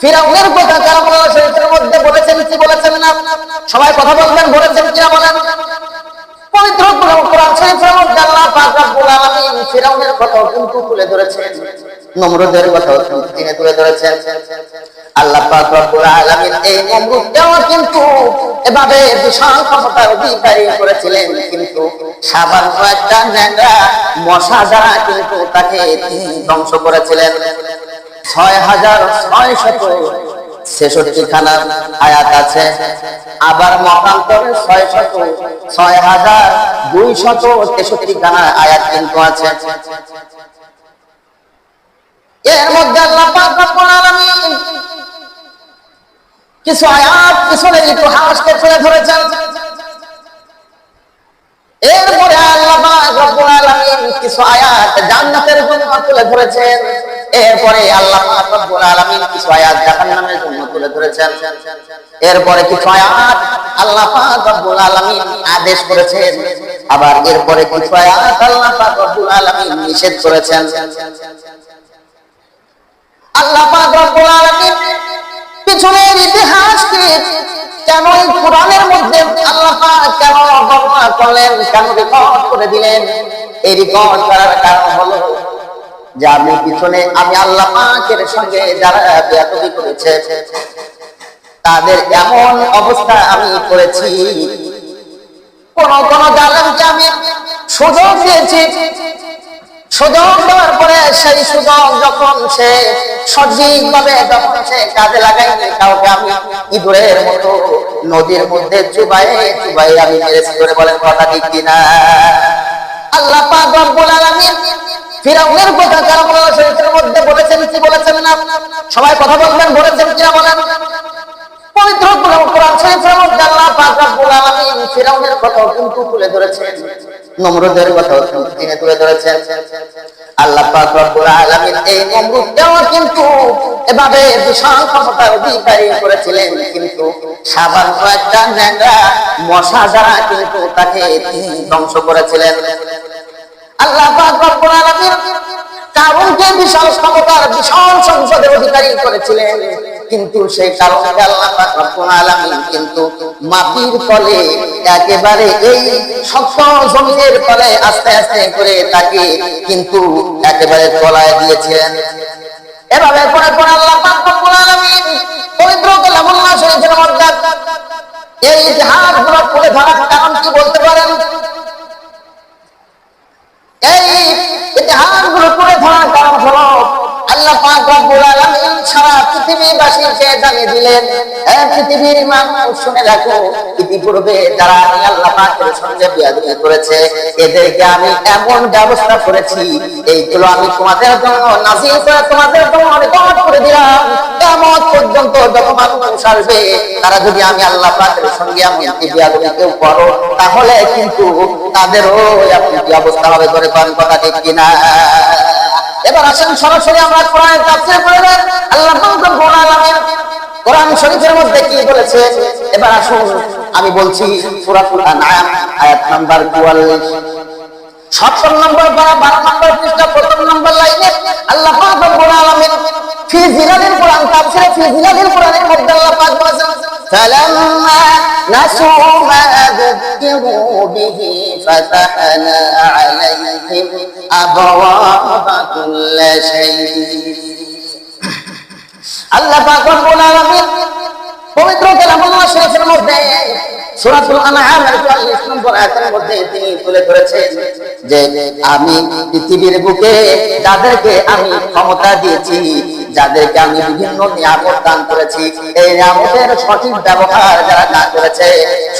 ফিরাউনের কথা কালাম শরীফের মধ্যে বলেছেন কি, বলেছেন না? সবাই কথা বলবেন, বলেছেন কিনা বলেন? পবিত্র কোরআন শরীফের মধ্যে আল্লাহ পাক রব্বুল আলামিন ফিরাউনের কথাও কিন্তু তুলে ধরেছেন। নমরুদের কথাও কিন্তু তিনি তুলে ধরেছেন। আল্লাহ পাক রব্বুল আলামিন এই নমরুদকেও কিন্তু এভাবে বিশাল ক্ষমতার অধিকারী করেছিলেন, কিন্তু সামান্য একটা ন্যাংরা মশা দ্বারা কিন্তু তাকে ধ্বংস করেছিলেন। এর মধ্যে আল্লাহ পাক কিছু আয়াত পিছনের ইতিহাসকে তুলে ধরেছেন। এরপরে আল্লাহ কিছু আয়াত জান্নাতের জন্য তুলে ধরেছেন। এরপরে আল্লাহ রব্বুল আলামিন কিছু আয়াত জাহান্নামের জন্য তুলে ধরেছেন। এরপরে কিছু আয়াত আল্লাহ রব্বুল আলামিন আদেশ করেছেন। আবার এরপরে কিছু আয়াত আল্লাহ রব্বুল আলামিন নিষেধ করেছেন। আল্লাহ রব্বুল আলামিন পিছনের ইতিহাসকে কেন এই কোরআনের মধ্যে আল্লাহ কেন বর্ণনা করলেন, কেন রেকর্ড করে দিলেন? এই রেকর্ড করার কারণ হলো পিছনে, আমি আল্লাহ সঙ্গে যারা করেছে। তাদের এমন অবস্থা আমি করেছি। কোন কোন আমি সুযোগ দিয়েছি। সুযোগ দেওয়ার পরে সেই সুযোগ যখন সে যখন সে কাজে লাগাইনি কাউকে আমি ইঁদুরের মতো নদীর মধ্যে চুবাই চুবাই আমি মেরেছি করে বলেন কথা ঠিক কিনা? আল্লাহ পাক রব্বুল ফিরাউনের কথা মধ্যে বলেছেন কি বলেছেন না? সবাই কথা বলবেন, বলেছেন বলেন? পবিত্র কোরআন মধ্যে আল্লাহ পাক রব্বুল আলামিন ফিরাউনের কথাও কিন্তু তুলে ধরেছেন। নমরুদের তিনি তুলে ধরেছেন। আল্লাহ পাক রব্বুল আলামিন এই নমরুদকেও কিন্তু এভাবে বিশাল অধিকারী করেছিলেন, কিন্তু ন্যাংরা মশা দ্বারা কিন্তু তাকে ধ্বংস করেছিলেন। আল্লাহ পাক রব্বুল কারণকে বিশাল ক্ষমতার বিশাল সংসদের অধিকারী করেছিলেন, কিন্তু সেই কারণকে আল্লাহ কিন্তু মাটির তলে একেবারে এই শক্ত তলে আস্তে আস্তে করে তাকে কিন্তু একেবারে তলায় দিয়েছিলেন। এভাবে করে করে আল্লাহ পবিত্র কালামুল্লাহ শরীফের এই ইতিহাসগুলো পড়ে ধরার কারণ কি বলতে পারেন? এই ইতিহাসগুলো তুলে ধরার কারণ হলো আল্লাহ পাক রব্বুল আলামিন সারা আমি এমন ব্যবস্থা করেছি, এইগুলো আমি তোমাদের তোমাদের করে দিলাম। পর্যন্ত যখন মানুষ আসবে, তারা যদি আমি আল্লাহ পাকের সঙ্গে আমি কেউ করো, তাহলে কিন্তু তাদেরও আপনি কি অবস্থা হবে করে কোন কথা ঠিক কিনা? এবার আসেন সরাসরি আমরা কোরআনের তাফসীর করে দেন আল্লাহ পাক রব্বুল আলামিন কোরআন শরীফের মধ্যে কি বলেছে? এবার আসুন, আমি বলছি, সূরাতুল আনআম, আয়াত নাম্বার 44 সতেরো নম্বর পারা, বারো নম্বর পৃষ্ঠা, প্রথম নম্বর লাইনে আল্লাহ পাক রব্বুল আলামিন ফি জিলালিল কোরআন, তাফসীরে ফি জিলালিল কোরআনের মধ্যে আল্লাহ পাক বলেছেন فلما نسوا ما ذكروا به فتحنا عليهم أبواب كل شيء আল্লাহ পাক রব্বুল আলামিন পবিত্র কালামুল্লাহ শরীফের মধ্যে সূরাতুল আনআম এর 44 নম্বর আয়াতের মধ্যে তিনি তুলে ধরেছেন যে আমি পৃথিবীর বুকে যাদেরকে আমি ক্ষমতা দিয়েছি যাদেরকে আমি বিভিন্ন নিয়ামত দান করেছি, এই নিয়ামতের সঠিক ব্যবহার যারা না করেছে,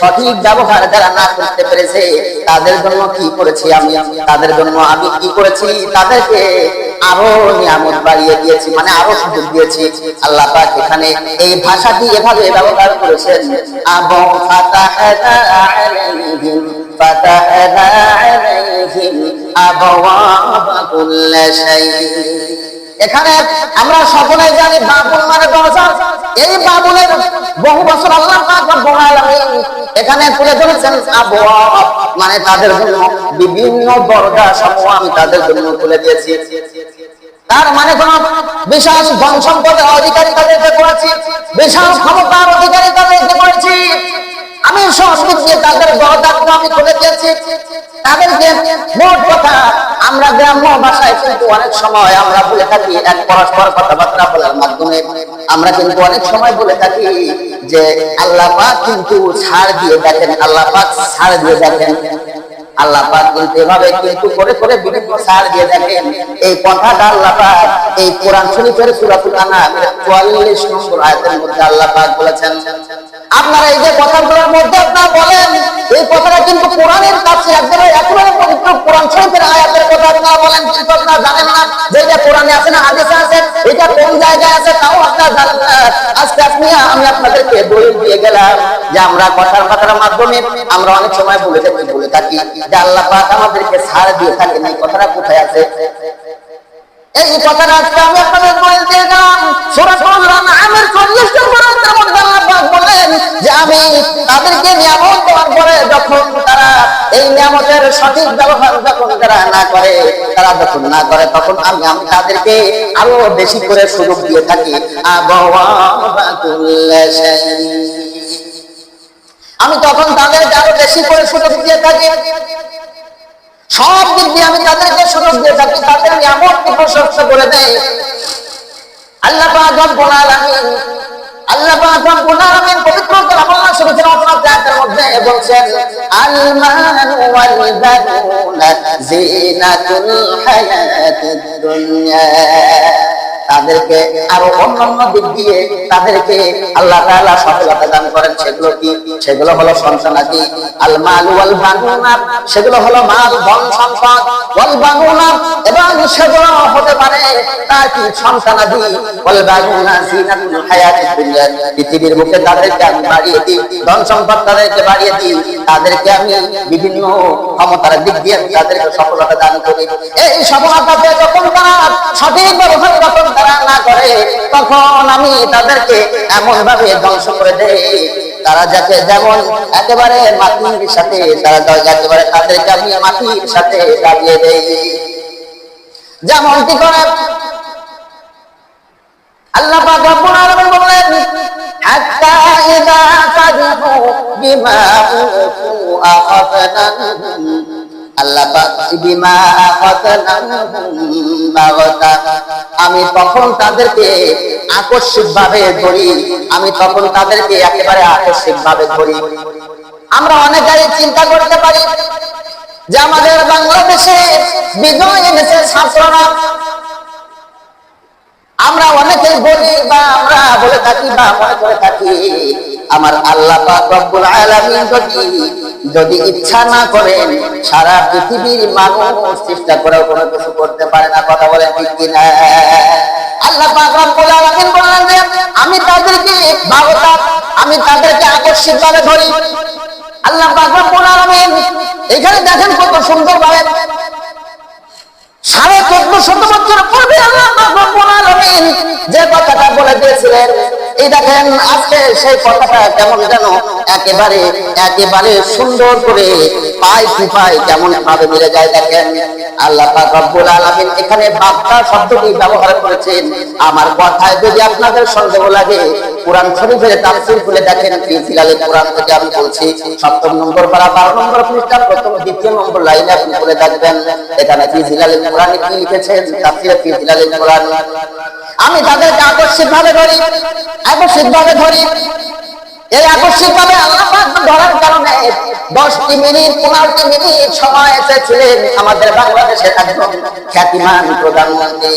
সঠিক ব্যবহার যারা না করতে পেরেছে, তাদের জন্য কি করেছি আমি? তাদের জন্য আমি কি করেছি? তাদেরকে আরও নিয়ামত বাড়িয়ে দিয়েছি মানে আরও সুযোগ দিয়েছি। আল্লাহ পাক এখানে এই ভাষাটি এভাবে ব্যবহার করেছেন, আবু ফাতাহনা আলাইহিম ফাতাহনা আলাইহিম আবওয়াবা এখানে আমরা সকলে জানি বাবুল মানে দরজা। এই বাবুলের বহু বছর আল্লাহ এখানে তুলে ধরেছেন মানে তাদের জন্য বিভিন্ন দরজা সমূহ আমি তাদের জন্য তুলে দিয়েছি। তার মানে কোন বিশাল ধন সম্পদের অধিকারী তাদেরকে করেছি, বিশাল ক্ষমতার অধিকারী তাদেরকে করেছি। আমি দিক দিয়ে তাদের দরজাগুলো আমি খুলে দিয়েছি। তাদেরকে মোট কথা, আমরা গ্রাম্য ভাষায় কিন্তু অনেক সময় আমরা বলে থাকি, এক পরস্পর কথাবার্তা বলার মাধ্যমে। আমরা কিন্তু অনেক সময় বলে থাকি যে, আল্লাহ পাক কিন্তু ছাড় দিয়ে দেখেন, আল্লাহ পাক ছাড় দিয়ে দেখেন। আল্লাহ পাক কিন্তু এভাবে কিন্তু করে করে বিভিন্ন সার দিয়ে দেখেন। এই কথাটা আল্লাহ পাক এই কোরআন শরীফের সূরাতুল আনাম 44 নম্বর আয়াতের মধ্যে আল্লাহ পাক বলেছেন আপনারা এই যে কথাগুলোর মধ্যে আপনারা বলেন, এই কথাটা কিন্তু কোরআনের কাছে একবারে একেবারে পবিত্র কোরআন শরীফের আয়াতের কথা আপনারা বলেন কিন্তু আপনারা জানেন না? যে এটা কোরআনে আছে না, হাদিসে আছে, এটা কোন জায়গায় আছে তাও আপনারা জানেন আজকে আপনি আমি আপনাদেরকে দলিল দিয়ে গেলাম যে আমরা কথার কথার মাধ্যমে আমরা অনেক সময় বলে থাকি বলে থাকি। যে আল্লাহ পাক আমাদেরকে ছাড় দিয়ে থাকেন, এই কথাটা কোথায় আছে? এই কথাটা আজকে আমি আপনাদের দলিল গেলাম সূরাতুল আনআমের 40 নম্বর আয়াতের মধ্যে আল্লাহ পাক বলেন যে আমি তাদেরকে নিয়ামত দেওয়ার পরে যখন তারা এই নিয়ামতের সঠিক ব্যবহার যখন তারা না করে, তারা যখন না করে, তখন আমি আমি তাদেরকে আরও বেশি করে সুযোগ দিয়ে থাকি। আমি তখন তাদেরকে আরও বেশি করে সুযোগ দিয়ে থাকি। সব দিক দিয়ে আমি সুযোগ দিয়ে থাকি তাদের এমন প্রশস্ত করে দেয় আল্লাহ রব্বুল আলামিন আল্লাহ রব্বুল আলামিন পবিত্র কালামুল্লাহ শরীফের আপনার আয়াতের মধ্যে বলছেন আল ওয়াল বানুনা জিনাতুল হায়াতিদ দুনিয়া। তাদেরকে আরও অন্যান্য দিক দিয়ে তাদেরকে আল্লাহ তাআলা সফলতা দান করেন, সেগুলো কি? সেগুলো হলো সন্তানাদি আল মাল ওয়াল সেগুলো হলো মাল, ধন, সম্পদ। ওয়াল এবং সেগুলো হতে পারে তার কি? সন্তানাদি ওয়াল বানুনা জিনাতুল হায়াতিদ দুনিয়া। পৃথিবীর বুকে তাদেরকে আমি বাড়িয়ে দিই, ধন সম্পদ তাদেরকে বাড়িয়ে দিই, তাদেরকে আমি বিভিন্ন ক্ষমতার দিক দিয়ে তাদেরকে সফলতা দান করি। এই সফলতাতে যখন তারা সঠিক ব্যবহার যখন তারা না করে, তখন আমি তাদেরকে এমন ভাবে ধ্বংস করে দেই। তারা যাকে যেমন একেবারে মাটির সাথে, তারা একেবারে তাদেরকে আমি মাটির সাথে দাবিয়ে দেই। যেমনটি করে আল্লাহ বললেন আমি তখন তাদেরকে আকস্মিক ভাবে ধরি। আমি তখন তাদেরকে একেবারে আকস্মিক ভাবে ধরি। আমরা অনেকেই চিন্তা করতে পারি যে আমাদের বাংলাদেশে বিজয় এনেছে ছাত্ররা। আমরা অনেকেই বলি বা আমরা বলে থাকি বা মনে করে থাকি আমার আল্লাহ যদি ইচ্ছা না করেন, সারা পৃথিবীর মানুষ চেষ্টা করেও কোনো কিছু করতে পারে না, কথা বলে ঠিক কিনা? আল্লাহ আমি তাদেরকে আমি তাদেরকে ধরি। আল্লাহ এখানে দেখেন কত সুন্দর ভাবে সাড়ে চোদ্দ শত বছর পূর্বে যে কথাটা বলে দিয়েছিলেন, এই দেখেন আজকে সেই কথাটা কেমন যেন একেবারে একেবারে সুন্দর করে পাই পাই কেমন ভাবে মিলে যায় দেখেন। আল্লাহ রব্বুল আলামিন এখানে বার্তা শব্দটি ব্যবহার করেছেন। আমার কথায় যদি আপনাদের সন্দেহ লাগে কোরআন শরীফের তাফসীর খুলে দেখেন ফি জিলালে কোরআন থেকে আমি বলছি, সপ্তম নম্বর পারা, বারো নম্বর পৃষ্ঠা, প্রথম দ্বিতীয় নম্বর লাইনে আপনি খুলে দেখবেন, এখানে ফি জিলালে কোরআন কি লিখেছেন, তাফসীরে ফি জিলালে কোরআন। আমি তাদেরকে আকস্মিক ভাবে ধরি আকস্মিক ভাবে ধরি এই আকস্মিক ভাবে আল্লাহ ধরার কারণে দশটি মিনিট, পনেরোটি মিনিট সময় এসেছিলেন আমাদের বাংলাদেশের একজন খ্যাতিমান প্রধানমন্ত্রী।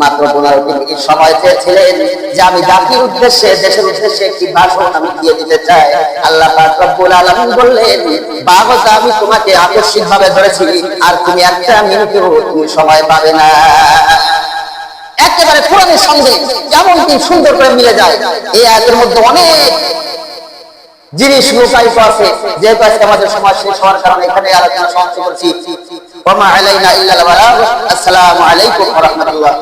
মাত্র পনেরোটি মিনিট সময় চেয়েছিলেন যে আমি জাতির উদ্দেশ্যে, দেশের উদ্দেশ্যে একটি ভাষণ আমি দিয়ে দিতে চাই। আল্লাহ রব্বুল আলামিন বললেন বাবা আমি তোমাকে আকস্মিক ভাবে ধরেছি, আর তুমি একটা মিনিটও তুমি সময় পাবে না। একেবারে কোরআনের সঙ্গে কেমন কি সুন্দর করে মিলে যায় এই আয়াতের মধ্যে অনেক জিনিস লুকায়িত আছে। যেহেতু আজকে আমাদের সমাজ শেষ হওয়ার কারণে এখানে আলোচনা সমাপ্ত করছি। ওমা আলাইনা ইল্লাল বালাগ। আসসালামু আলাইকুম ওয়া রাহমাতুল্লাহ।